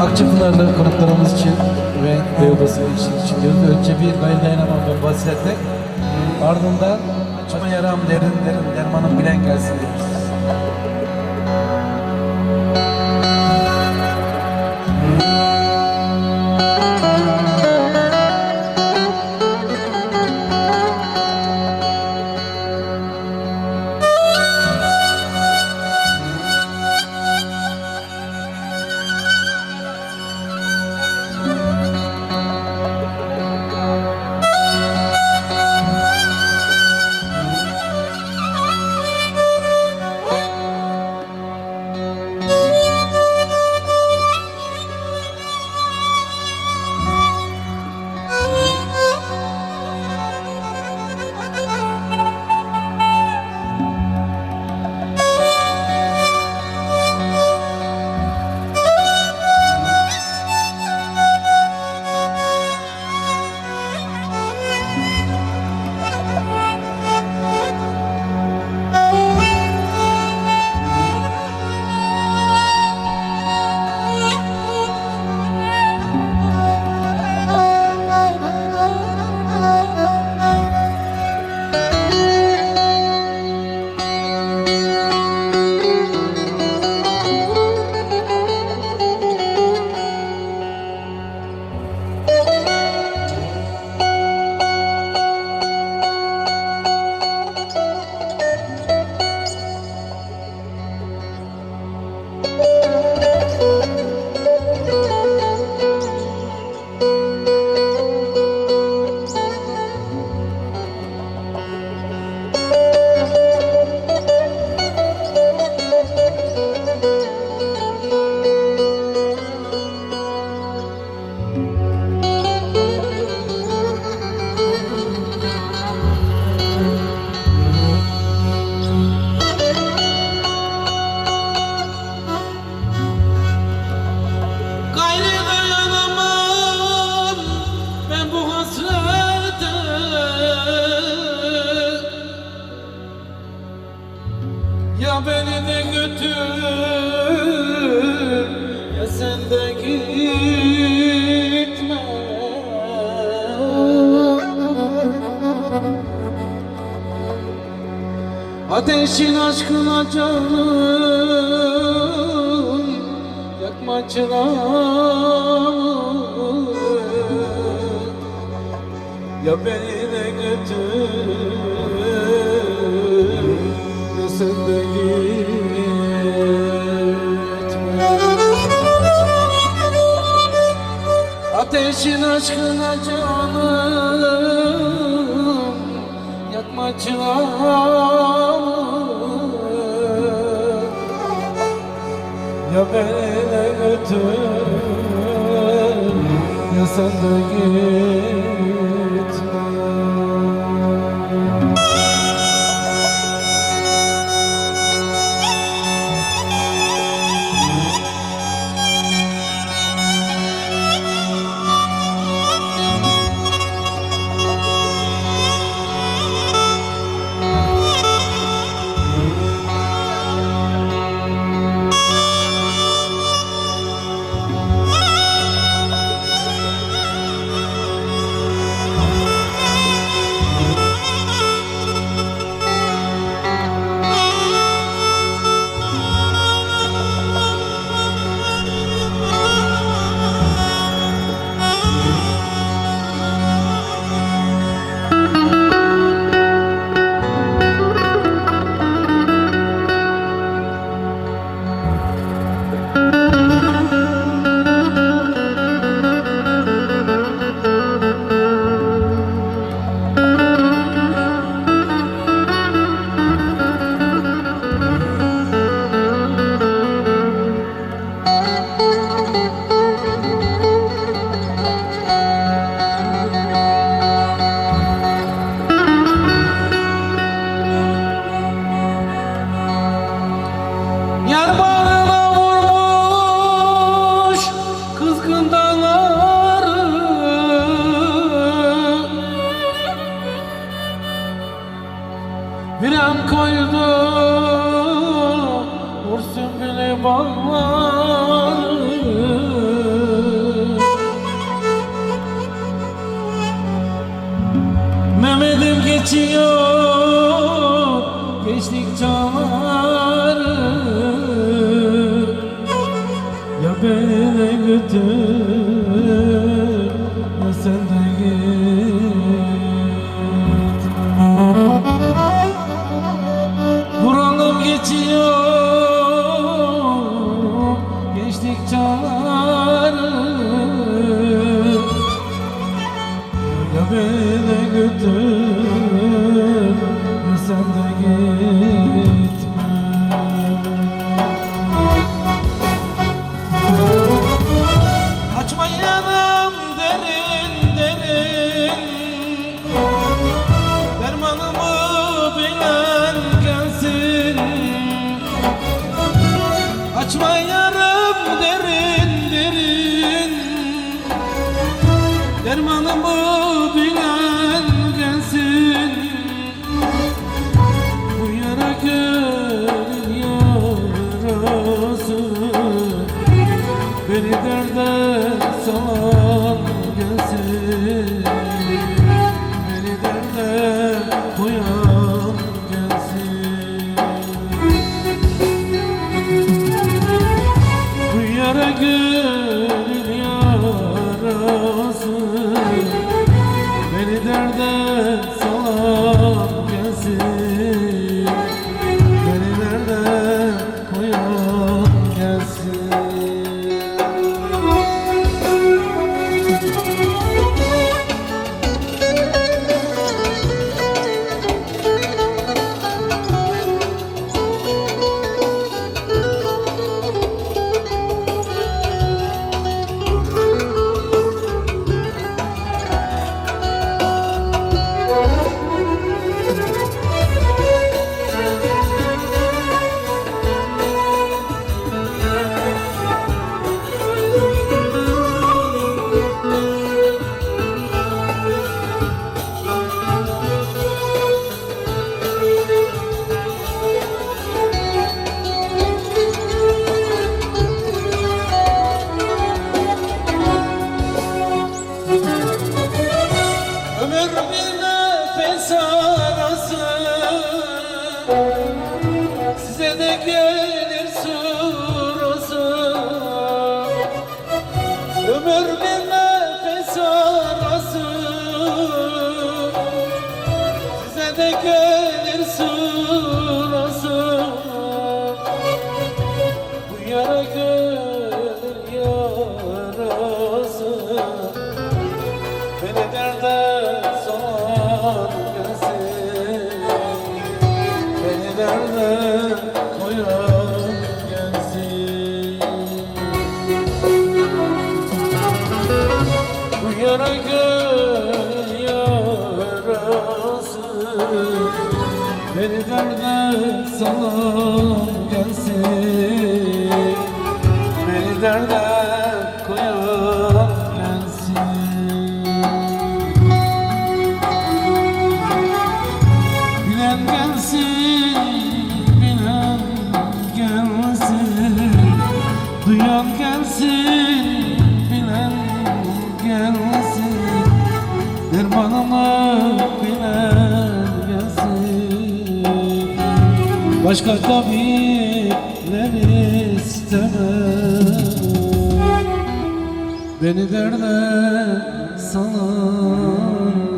Akçapınarlı konuklarımız için ve Beyodası için, diyoruz. Önce bir gayrı dayanamam ben vasiletle. Ardından açma yaram derin derin dermanım bilen gelsin diyoruz. Ateşin aşkına canım Yakma çırağımı Ya beni de götür Ya sen de gitme. Ateşin aşkına canım Yakma çırağımı Ya beni götür Ya sen de gitme Birem kaydı Vursun bile bağlar Mehmet'im geçiyor Geçtikçe ağlar Ya beni götür. Dermanımı bilen gelsin Bu yara gönül yarası Beni derde salan gelsin. Beni derde koyan Ömür bir Beni derde salan gelsin Beni derde koyan gelsin Bilen gelsin, bilen bilen gelsin. Dermanımı Başka tabipler istemem. Beni derde salan